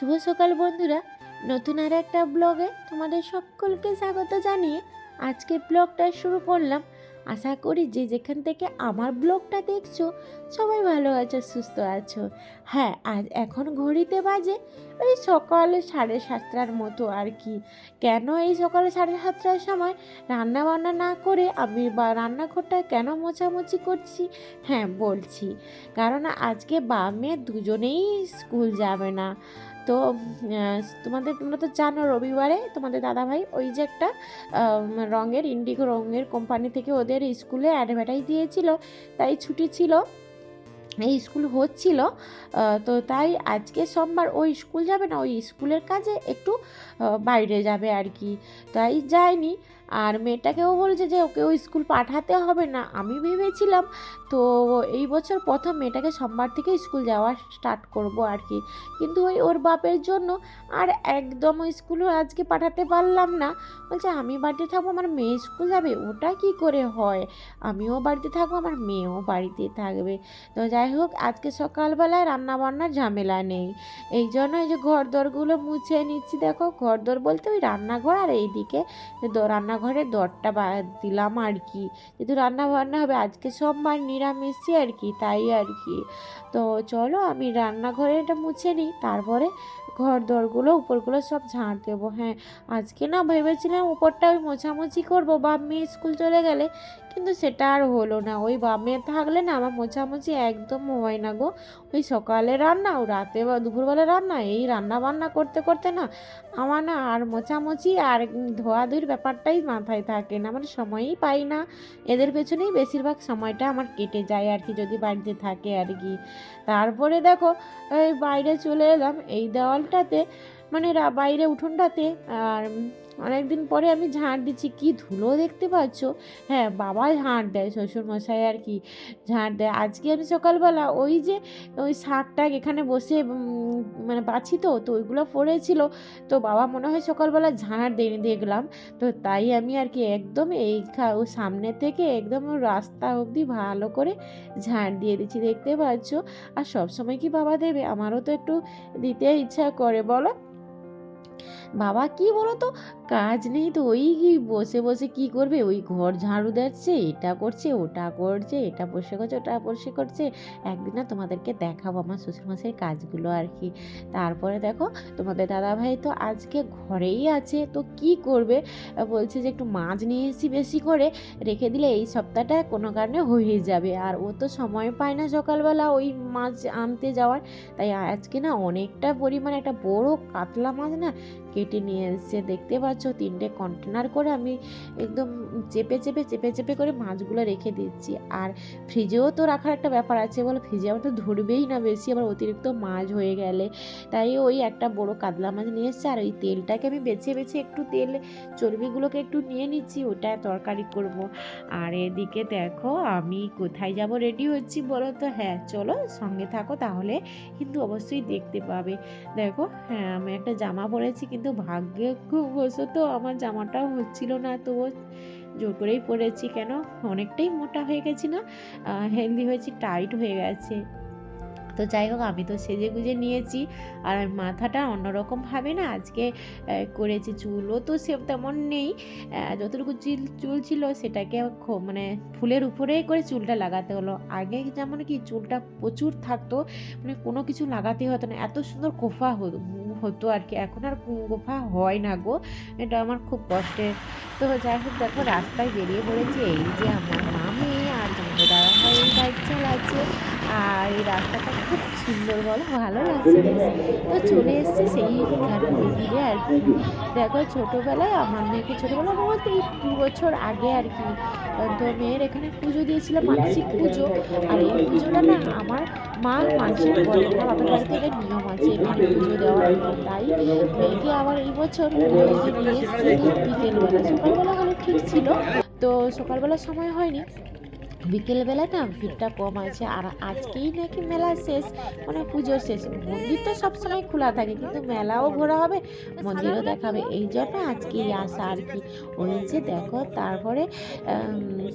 সকাল বন্ধুরা। নতুন আর একটা ব্লগে তোমাদের সকলকে স্বাগত জানিয়ে আজকে ব্লগটা শুরু করলাম। আশা করি যে যেখান থেকে আমার ব্লগটা দেখছ, সবাই ভালো আছো, সুস্থ আছো। হ্যাঁ আজ এখন ঘড়িতে বাজে ওই সকাল সাড়ে সাতটার মতো আর কি। কেন এই সকাল সাড়ে সাতটার সময় রান্না বান্না না করে আমি বা রান্নাঘরটা কেন মোছামুছি করছি? হ্যাঁ বলছি। কারণ আজকে বা মেয়ে দুজনেই স্কুল যাবে না। তো তোমাদের, তোমরা তো জানো রবিবারে তোমাদের দাদাভাই ওই যে একটা রঙের, ইন্ডিগো রঙের কোম্পানি থেকে ওদের স্কুলে অ্যাডভার্টাইজ দিয়েছিল। তাই ছুটি ছিল, এই স্কুল হচ্ছিল তো তাই আজকে সোমবার ওই স্কুল যাবে না, ওই স্কুলের কাজে একটু বাইরে যাবে আর কি। তাই যায়নি আর মেয়েটাকেও বলছে যে ওকে ওই স্কুল পাঠাতে হবে না। আমি ভেবেছিলাম, তো এই বছর প্রথম মেয়েটাকে সোমবার থেকে স্কুল যাওয়া স্টার্ট করব আর কি। কিন্তু ওই ওর বাপের জন্য আর একদম স্কুলে আজকে পাঠাতে পারলাম না। বলছে, আমি বাড়িতে থাকব, আমার মেয়ে স্কুল যাবে? ওটা কি করে হয়? আমিও বাড়িতে থাকব, আমার মেয়েও বাড়িতে থাকবে। তো যাই হোক, আজকে সকালবেলায় রান্নাবান্নার ঝামেলা নেই। এই জন্য এই যে ঘর দরগুলো মুছে নিচ্ছি, দেখো ঘর দর বলতে ওই রান্নাঘর আর এইদিকে দ- রান্নাঘরের দরটা বা দিলাম আর কি। যেহেতু রান্না বান্না হবে, আজকে সোমবার নিরামিষই আর কি, তাই আর কি। তো চলো আমি রান্নাঘরে এটা মুছে নিই, তারপরে ঘর দরগুলো উপরগুলো সব ঝাড় দেবো। হ্যাঁ আজকে না ভেবেছিলাম উপরটা ওই মোছামুছি করব বা মেয়ে স্কুল চলে গেলে। কিন্তু সেটা আর হলো না। ওই বা মেয়ে থাকলে না আমার মোছামুছি একদম হয় না গো। ওই সকালে রান্না, ও রাতে বা দুপুরবেলা রান্না, এই রান্না বান্না করতে করতে না আমার না আর মোছামুছি আর ধোয়াধুয়ির ব্যাপারটাই মাথায় থাকে না। মানে সময়ই পাই না। এদের পেছনেই বেশিরভাগ সময়টা আমার কেটে যায় আর কি, যদি বাড়িতে থাকে আর কি। তারপরে দেখো, এই বাইরে চলে এলাম। এই দেওয়ালটাতে মানে বাইরে উঠোনটাতে আর অনেকদিন পরে আমি ঝাঁট দিচ্ছি। কি ধুলো দেখতে পাচ্ছ? হ্যাঁ বাবা ঝাঁট দেয়, শ্বশুরমশাই আর কি ঝাঁট দেয়। আজকে আমি সকালবেলা ওই যে ওই শাকটা এখানে বসে মানে বাছি তো তো ওইগুলো পড়েছিল। তো বাবা মনে হয় সকালবেলা ঝাড় দেয়নি দেখলাম। তো তাই আমি আর কি একদম এই ও সামনে থেকে একদম রাস্তা অবধি ভালো করে ঝাঁট দিয়ে দিচ্ছি, দেখতে পাচ্ছ? আর সব সময় কি বাবা দেবে? আমারও তো একটু দিতে ইচ্ছা করে, বলো? বাবা, কি বলো তো কাজ নেই তো, ওই বসে বসে কি করবে? ওই ঘর ঝাড়ু দিচ্ছে, এটা করছে, ওটা করছে, এটা বসে করছে, ওটা বসে করছে। একদিন না তোমাদেরকে দেখাবো আমার শ্বশুরমশাইয়ের কাজগুলো আর কি। তারপরে দেখো, তোমাদের দাদাভাই তো আজকে ঘরেই আছে, তো কি করবে? বলছে যে একটু মাছ নিয়ে এসি বেশি করে, রেখে দিলে এই সপ্তাহটা কোনো কারণে হয়ে যাবে। আর ও তো সময় পায় না সকালবেলা ওই মাছ আনতে যাওয়ার। তাই আজকে না অনেকটা পরিমাণে একটা বড় কাতলা মাছ না কেটে নিয়ে এসছে। দেখতে পাচ্ছ, তিনটে কন্টেনার করে আমি একদম চেপে চেপে চেপে চেপে করে মাছগুলো রেখে দিচ্ছি। আর ফ্রিজেও তো রাখার একটা ব্যাপার আছে, বলো ফ্রিজে আবার তো ধরবেই না বেশি, আবার অতিরিক্ত মাছ হয়ে গেলে। তাই ওই একটা বড় কাতলা মাছ নিয়ে এসছে, আর ওই তেলটাকে আমি বেছে বেছে একটু তেল, চর্বিগুলোকে একটু নিয়ে নিচ্ছি, ওটা তরকারি করব। আর এদিকে দেখো, আমি কোথায় যাব রেডি হচ্ছি বলো তো? হ্যাঁ চলো সঙ্গে থাকো, তাহলে কিন্তু অবশ্যই দেখতে পাবে। দেখো হ্যাঁ আমি একটা জামা পরেছি, কিন্তু ভাগ্যে খুব বসত আমার জামাটাও হচ্ছিল না, তো জোর করেই পরেছি কেন? অনেকটাই মোটা হয়ে গেছি না? হেলদি হয়েছি টাইট হয়ে গেছে। তো যাই হোক, আমি তো সেজে গুজে নিয়েছি। আর মাথাটা অন্যরকমভাবে না আজকে করেছি, চুলও তো সে তেমন নেই। যতটুকু চুল চুল ছিল সেটাকে মানে ফুলের উপরেই করে চুলটা লাগাতে হলো। আগে যেমন কি চুলটা প্রচুর থাকতো মানে কোনো কিছু লাগাতে হতো না। এত সুন্দর কোফা হতো- আর কি। এখন আর গুফা হয় না গো, এটা আমার খুব কষ্টের। তো যাই হোক দেখো রাস্তায় বেরিয়ে পড়েছে, এই যে আমার মামি আর তোমাদের দাদা ভাই বাইক চালাচ্ছে। আর এই রাস্তাটা খুব সুন্দর বলো, ভালো লাগছে তো চলে এসছে সেই মন্দিরে আর কি। দেখো ছোটোবেলায় আমার মেয়েকে ছোটোবেলা বলতে এই দু বছর আগে আর কি, তো মেয়ের এখানে পুজো দিয়েছিলাম মানসিক পুজো। আর এই পুজোটা না আমার মা মাঝে বলে না বাপের বাড়ি থেকে নিয়ম আছে এখানে পুজো দেওয়ার তাই। মেয়েকে আবার এই বছর পুজো দিয়ে এসেছি বিকেলবেলা। সকালবেলা হলে ঠিক ছিল তো সকালবেলার সময় হয়নি। বিকেলবেলা না ভিড়টা কম আছে। আর আজকেই নাকি মেলা শেষ মানে পুজো শেষ। মন্দির তো সবসময় খোলা থাকে, কিন্তু মেলাও ঘোরা হবে, মন্দিরও দেখাবে এই জন্য আজকেই আসা আর কি। ওই যে দেখো, তারপরে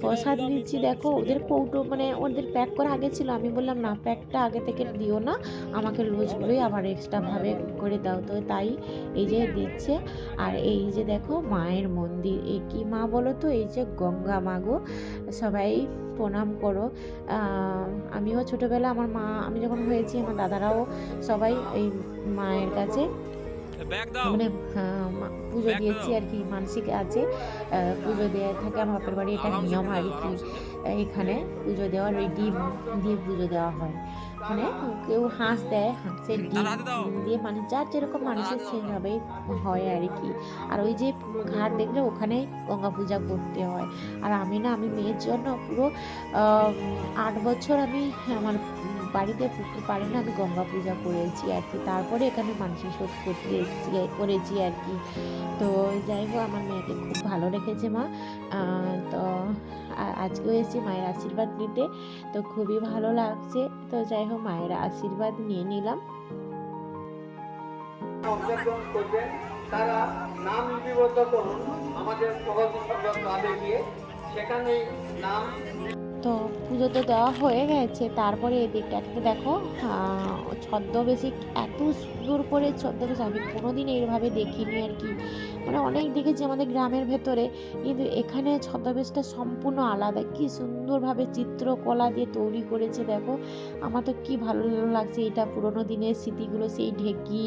প্রসাদ নিচ্ছি দেখো। ওদের কৌটো মানে ওদের প্যাক করা আগে ছিল। আমি বললাম, না প্যাকটা আগে থেকে দিও না। আমাকে রোজগুলোই আবার এক্সট্রাভাবে করে দাও। তো তাই এই যে দিচ্ছে। আর এই যে দেখো, মায়ের মন্দির। এ কি মা বলো তো? এই যে গঙ্গা মা গো। সবাই প্রণাম করো। আমিও ছোটোবেলা আমার মা, আমি যখন হয়েছি, আমার দাদারাও সবাই এই মায়ের কাছে মানে পুজো দিয়েছি আর কি মানসিক আছে পুজো দেওয়া থাকে আমার বাপের বাড়ি এটা নিয়ম আর কি এখানে পুজো দেওয়ার ওই ডিম দিয়ে পুজো দেওয়া হয়। মানে কেউ হাঁস দেয় হাঁসের ডিম। দিয়ে মানে যার যেরকম মানুষের। সেভাবেই হয় আর কি। আর ওই যে ঘাট দেখলে ওখানেই গঙ্গা পূজা করতে হয়। আর আমি না আমি মেয়ের জন্য পুরো আট বছর আমি আমার বাড়িতে পুকুর পাড়ে না আমি গঙ্গা পূজা করেছি আর কি। তারপরে এখানে মানসিক শোধ করতে এসেছি করেছি আর কি। তো যাই হোক, আমার মেয়েকে খুব ভালো রেখেছে মা। তো আজকেও এসেছি মায়ের আশীর্বাদ নিতে। তো খুবই ভালো লাগছে। তো যাই হোক, মায়ের আশীর্বাদ নিয়ে নিলাম। তারা নাম লিপিবদ্ধ করুন। আমাদের সেখানে নাম তো পুজো তো দেওয়া হয়ে গেছে। তারপরে এদিকটা থেকে দেখো ছদ্মবেশী এত সুন্দর করে ছদ্মবেশ আমি কোনো কোনোদিন এইভাবে দেখিনি আর কি। মানে অনেক দেখেছি আমাদের গ্রামের ভেতরে, কিন্তু এখানে ছদ্মবেশটা সম্পূর্ণ আলাদা। কি সুন্দরভাবে চিত্রকলা দিয়ে তৈরি করেছে, দেখো। আমার তো কী ভালো লাগছে, এটা পুরোনো দিনের স্মৃতিগুলো, সেই ঢেকি,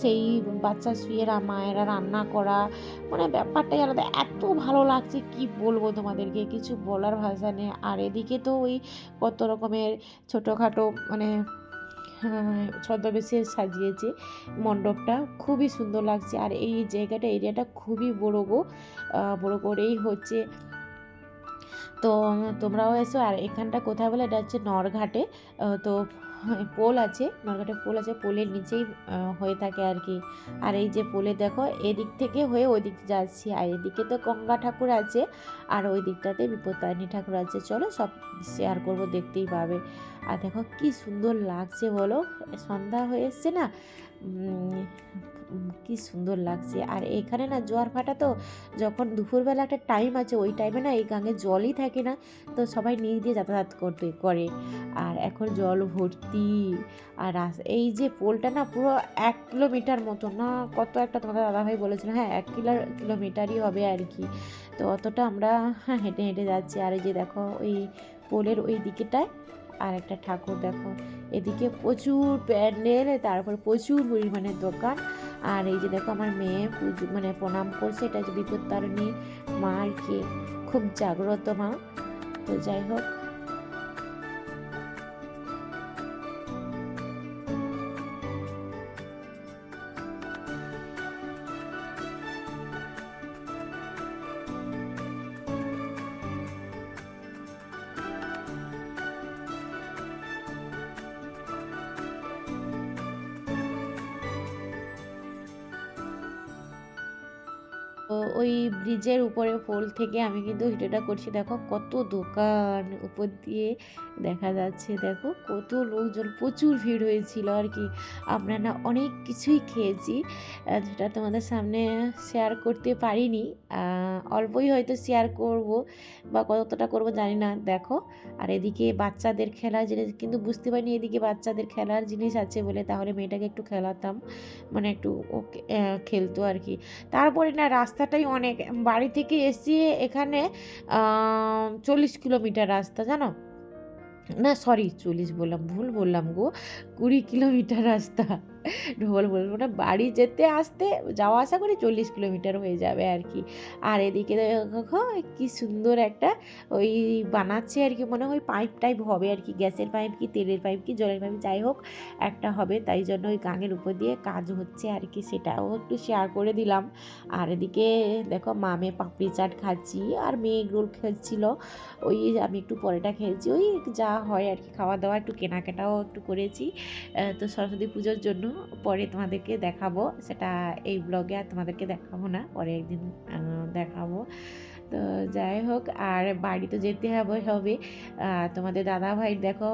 সেই বাচ্চা শুয়ে মায়েরা রান্না করা। মানে ব্যাপারটাই আলাদা। এত ভালো লাগছে, কি বলব তোমাদেরকে, কিছু বলার ভাষা নেই। আর এদিকে তো ওই কত রকমের ছোটোখাটো মানে ছদ্মবেশে সাজিয়েছে। মণ্ডপটা খুবই সুন্দর লাগছে। আর এই জায়গাটা, এরিয়াটা খুবই বড় গো। বড় করেই হচ্ছে। তো তোমরাও এসো। আর এখানটা কোথায় বলে? এটা হচ্ছে নরঘাটে। তো পোল আছে। নরঘাটে পোল আছে। পোলের নিচেই হয়ে থাকে আর কি। আর এই যে পোলে দেখো, এদিক থেকে হয়ে ওই দিক যাচ্ছি। আর এদিকে তো গঙ্গা ঠাকুর আছে। আর ওই দিকটাতে বিপত্তারিণী ঠাকুর আছে। চলো সব শেয়ার করব, দেখতেই পাবে। আর দেখো কি সুন্দর লাগছে বলো, সন্ধ্যা হয়ে এসছে না? কি সুন্দর লাগছে। আর এখানে না জোয়ার ভাটা তো, যখন দুপুরবেলা একটা টাইম আছে, ওই টাইমে না এই গাঙে জলই থাকে না, তো সবাই নিচ দিয়ে যাতায়াত করতে করে। আর এখন জল ভর্তি। আর এই যে পোলটা না পুরো এক কিলোমিটার মতো না, কত একটা তোমাদের দাদাভাই বলেছিল হ্যাঁ এক কিলো কিলোমিটারই হবে আর কি। তো অতটা আমরা হেঁটে হেঁটে যাচ্ছি। আর এই যে দেখো, ওই পোলের ওই দিকেটায় আর একটা ঠাকুর দেখো। এদিকে প্রচুর প্যান্ডেল, তারপর প্রচুর পরিমাণে দোকান। আর এই যে দেখো, আমার মেয়ে পুজো মানে প্রণাম করছে। এটা হচ্ছে বিপত্তারিণী মা আর কি। খুব জাগ্রত মা। তো যাই হোক। ওই ব্রিজের উপরে পোল থেকে আমি কিন্তু ভিডিওটা করছি। দেখো কত দোকান উপর দিয়ে দেখা যাচ্ছে। দেখো কত লোকজন, প্রচুর ভিড় হয়েছিল আর কি। আমরা না অনেক কিছুই খেয়েছি যেটা তোমাদের সামনে শেয়ার করতে পারিনি। অল্পই হয়তো শেয়ার করব বা কতটা করব জানি না। দেখো, আর এদিকে বাচ্চাদের খেলার জিনিস, কিন্তু বুঝতে পারিনি এদিকে বাচ্চাদের খেলার জিনিস আছে বলে, তাহলে মেয়েটাকে একটু খেলাতাম। মানে একটু খেলতো আর কি। তারপরে না রাস্তাটাই অনেক, বাড়ি থেকে এসে এখানে চল্লিশ কিলোমিটার রাস্তা, জানো? না সরি চল্লিশ বললাম, ভুল বললাম গো। কুড়ি কিলোমিটার রাস্তা। ভুল বলব না, বাড়ি যেতে, আসতে, যাওয়া, আসা করে চল্লিশ কিলোমিটার হয়ে যাবে আর কি। আর এদিকে দেখো কি সুন্দর একটা ওই বানাচ্ছে আর কি, মনে হয় পাইপ টাইপ হবে আর কি, গ্যাসের পাইপ কি, তেলের পাইপ কি, জলের পাইপ, যাই হোক, একটা হবে, তাই জন্য ওই গাঙের উপর দিয়ে কাজ হচ্ছে আর কি, সেটাও একটু শেয়ার করে দিলাম। আর এদিকে দেখো, মামে পাপড়ি চাট খাচ্ছি, আর মেয়ে এগরোল খাচ্ছিল ওই আমি একটু পরেটা খেয়েছি ওই যা হয় আর কি খাওয়া দাওয়া একটু কেনাকাটাও একটু করেছি। তো সরস্বতী পুজোর জন্য পরে তোমাদেরকে দেখাবো। সেটা এই ব্লগে আর তোমাদেরকে দেখাবো না, পরে একদিন দেখাবো। তো যাই হোক, আর বাড়ি তো যেতে হবে হবে। তোমাদের দাদা ভাই দেখো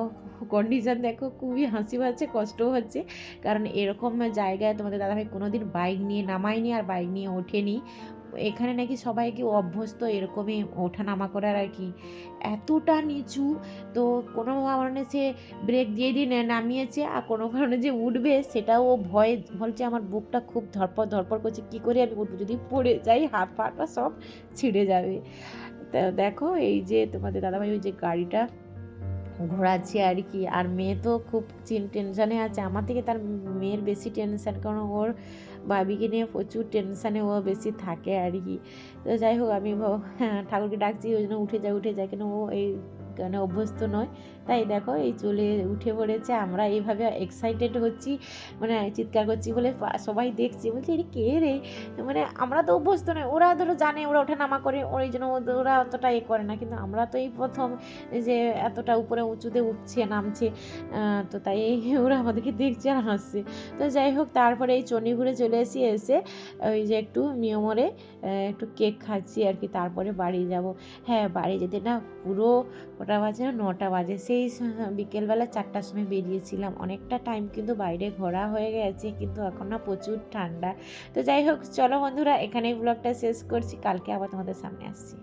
কন্ডিশন দেখো, খুবই হাসি পাচ্ছে, কষ্টও হচ্ছে। কারণ এরকম জায়গায় তোমাদের দাদাভাই কোনোদিন বাইক নিয়ে নামায়নি আর বাইক নিয়ে ওঠেনি। এখানে নাকি সবাইকে অভ্যস্ত এরকমই ওঠানামা করার আর কি। এতটা নিচু, তো কোনো কারণে সে ব্রেক দিয়ে দিয়ে নামিয়েছে আর কোনো কারণে যে উঠবে সেটাও ও ভয়ে বলছে, আমার বুকটা খুব ধরপড় ধরপড় করছে, কী করে আমি উঠবো? যদি পড়ে যাই, হাত পাটা সব ছিঁড়ে যাবে। তা দেখো এই যে তোমাদের দাদাভাই, ওই যে গাড়িটা ঘোরাচ্ছে আর কি। আর মেয়ে তো খুব টেনশানে আছে। আমার থেকে তার মেয়ের বেশি টেনশান, কারণ ওর ভাবিকে নিয়ে প্রচুর টেনশানে ও বেশি থাকে আর কি। তো যাই হোক আমি হ্যাঁ, ঠাকুরকে ডাকছি ওই জন্য উঠে যায় উঠে যায় কেন ও এই গানে অভ্যস্ত নয়। তাই দেখো এই চলে উঠে পড়েছে, আমরা এইভাবে এক্সাইটেড হচ্ছি মানে চিৎকার করছি বলে সবাই দেখছি। বলছে এটা কে রে? মানে আমরা তো অভ্যস্ত নয়, ওরা ধরো জানে, ওরা ওঠা নামা করে, ওই জন্য ওরা অতটা এ করে না। কিন্তু আমরা তো এই প্রথম যে এতটা উপরে উঁচুতে উঠছে, নামছে তো তাই ওরা আমাদেরকে দেখছে আর হাসছে। তো যাই হোক, তারপরে এই চণ্ডীপুরে চলে এসে এসে ওই যে একটু মিয়মরে একটু কেক খাচ্ছি আর কি, তারপরে বাড়ি যাব। হ্যাঁ বাড়ি যেতে না পুরো কটা বাজে না নটা বাজে। সেই বিকেলবেলা চারটার সময় বেরিয়েছিলাম। অনেকটা টাইম কিন্তু বাইরে ঘোরা হয়ে গেছে, কিন্তু এখন না প্রচুর ঠান্ডা। তো যাই হোক, চলো বন্ধুরা, এখানেই ব্লগটা শেষ করছি। কালকে আবার তোমাদের সামনে আসছি।